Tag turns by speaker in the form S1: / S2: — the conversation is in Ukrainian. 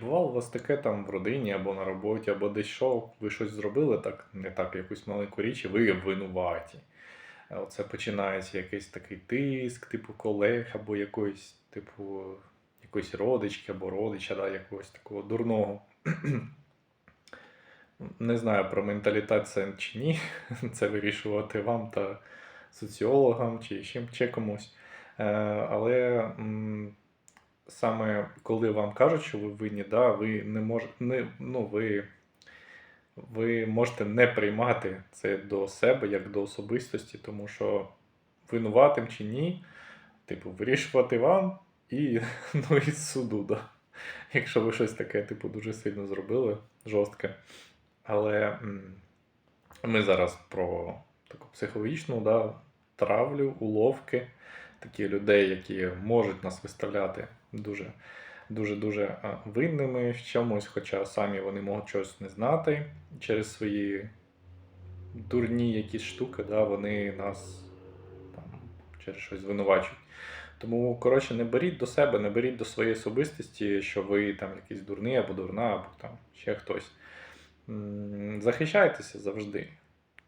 S1: бувало у вас таке там в родині або на роботі, або десь що, ви щось зробили так, не так, якусь маленьку річ, і ви винуваті. Е, Оце починається якийсь такий тиск, типу колег, або якоїсь, типу, якоїсь родички або родича, да, якогось такого дурного. Не знаю про менталітет це чи ні. Це вирішувати вам та соціологам чи ще, комусь. Е, Але саме коли вам кажуть, що ви винні, да, ви не можете, не, ну, ви, ви можете не приймати це до себе як до особистості, тому що винуватим чи ні, типу, вирішувати вам і ну, і суду, да. Якщо ви щось таке, типу, дуже сильно зробили, жорстке. Але ми зараз про таку психологічну да, травлю, уловки, такі людей, які можуть нас виставляти дуже дуже дуже винними в чомусь, хоча самі вони можуть щось не знати через свої дурні якісь штуки, да, вони нас там, через щось звинувачують. Тому, коротше, не беріть до себе, не беріть до своєї особистості, що ви там якийсь дурний або дурна, або там ще хтось. Захищайтеся завжди.